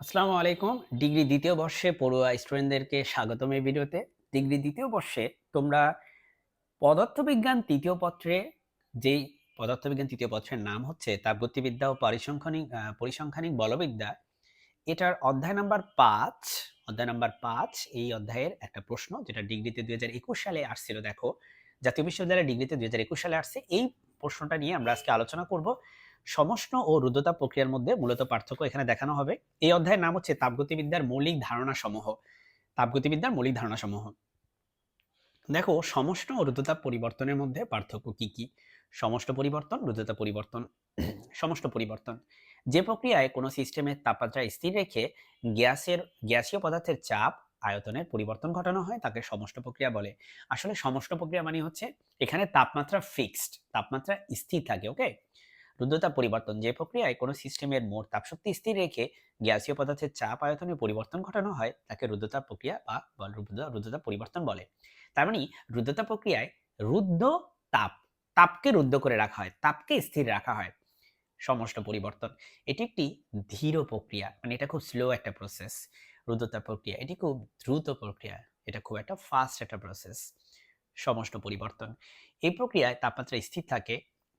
আসসালামু আলাইকুম। ডিগ্রি দ্বিতীয় বর্ষে পড়ুয়া স্টুডেন্টদেরকে স্বাগতম এই ভিডিওতে। ডিগ্রি দ্বিতীয় বর্ষে তোমরা পদার্থবিজ্ঞান তৃতীয় পত্রে যেই পদার্থবিজ্ঞান তৃতীয় পত্রের নাম হচ্ছে তাপগতিবিদ্যা ও পরিসংখ্যানিক পরিসংখ্যানিক বলবিদ্যা। এটার অধ্যায় নাম্বার পাঁচ, অধ্যায় নাম্বার পাঁচ এই অধ্যায়ের একটা প্রশ্ন যেটা ডিগ্রিতে দুই হাজার একুশ সালে আসছিল, দেখো। জাতীয় বিশ্ববিদ্যালয়ের ডিগ্রিতে দুই হাজার একুশ সালে আসছে। এই প্রশ্নটা নিয়ে আমরা আজকে আলোচনা করব। সমষ্ণ ও রুদ্ধতা প্রক্রিয়ার মধ্যে মূলত পার্থক্য এখানে দেখানো হবে। এই অধ্যায়ের নাম হচ্ছে তাপগতিবিদ্যার মৌলিক ধারণা সমূহ। তাপগতিবিদ্যার মৌলিক ধারণা সমূহ। দেখো, সমষ্ণ ও রুদ্ধতা পরিবর্তনের মধ্যে পার্থক্য কি কি? সমষ্ণ পরিবর্তন, রুদ্ধতা পরিবর্তন সমষ্ণ পরিবর্তন। যে প্রক্রিয়ায় কোনো সিস্টেমের তাপমাত্রা স্থির রেখে গ্যাসের, গ্যাসীয় পদার্থের চাপ, আয়তনের পরিবর্তন ঘটানো হয়, তাকে সমষ্ণ প্রক্রিয়া বলে। আসলে সমষ্ণ প্রক্রিয়া মানে হচ্ছে এখানে তাপমাত্রা ফিক্সড তাপমাত্রা স্থির থাকে ওকে রুদ্ধতা পরিবর্তন যে প্রক্রিয়ায় কোনো সিস্টেমের মোট তাপশক্তি স্থির রেখে গ্যাসীয় পদার্থের চাপ আয়তনে পরিবর্তন ঘটানো হয়, তাকে রুদ্ধতা প্রক্রিয়া বা রুদ্ধতা পরিবর্তন বলে। তার মানে রুদ্ধতা প্রক্রিয়ায় রুদ্ধ তাপ, তাপকে রুদ্ধ করে রাখা হয়, তাপকে স্থির রাখা হয়। সমষ্ণ পরিবর্তন, এটি একটি ধীর প্রক্রিয়া মানে এটা খুব স্লো একটা প্রসেস রুদ্ধতা প্রক্রিয়া, এটি খুব দ্রুত প্রক্রিয়া, এটা খুব একটা ফাস্ট একটা প্রসেস সমষ্ণ পরিবর্তন। এই প্রক্রিয়ায় তাপমাত্রা স্থির থাকে,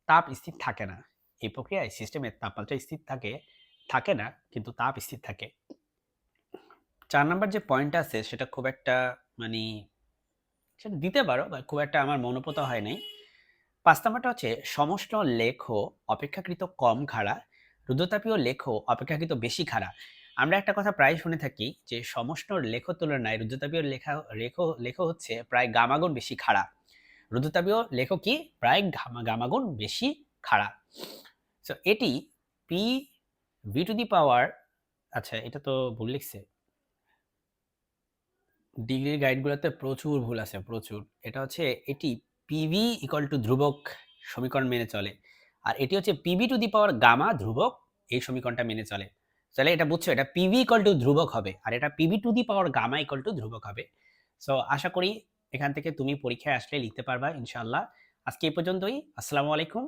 তাপ স্থির থাকে না। এই প্রক্রিয়ায় সিস্টেমের তাপমাত্রা স্থির থাকে থাকে না, কিন্তু তাপ স্থির থাকে। চার নাম্বার যে পয়েন্ট আছে, সেটা খুব একটা মানে সেটা দিতে পারো বা খুব একটা আমার মনোপত হয় নাই। পাঁচ নাম্বারটা হচ্ছে, সমষ্ণ লেখ অপেক্ষাকৃত কম খাড়া রুদ্রতাপীয় লেখ অপেক্ষাকৃত বেশি খাড়া। আমরা একটা কথা প্রায় শুনে থাকি যে, সমষ্ণ লেখ তুলনায় রুদ্রতাপীয় লেখা, লেখ লেখ হচ্ছে প্রায় গামাগুণ বেশি খাড়া। রুদ্রতাপীয় লেখ কি? প্রায় গামা, গামাগুণ বেশি খাড়া। সো এটি P V to the power আচ্ছা এটা তো ভুল লিখছে। ডিগ্রির গাইডগুলোতে প্রচুর ভুল আছে, প্রচুর। এটা হচ্ছে, এটি পিভি ইকুয়াল টু ধ্রুবক সমীকরণ মেনে চলে। আর এটি হচ্ছে PV to the power gamma ধ্রুবক এই সমীকরণটা মেনে চলে। তাহলে এটা বুঝছ, এটা পিভি ইকুয়াল টু ধ্রুবক হবে, আর এটা PV to the power gamma equal to ধ্রুবক হবে। সো আশা করি এখান থেকে তুমি পরীক্ষায় আসলে লিখতে পারবা, ইনশাআল্লাহ। আজকে এই পর্যন্তই, আসসালামু আলাইকুম।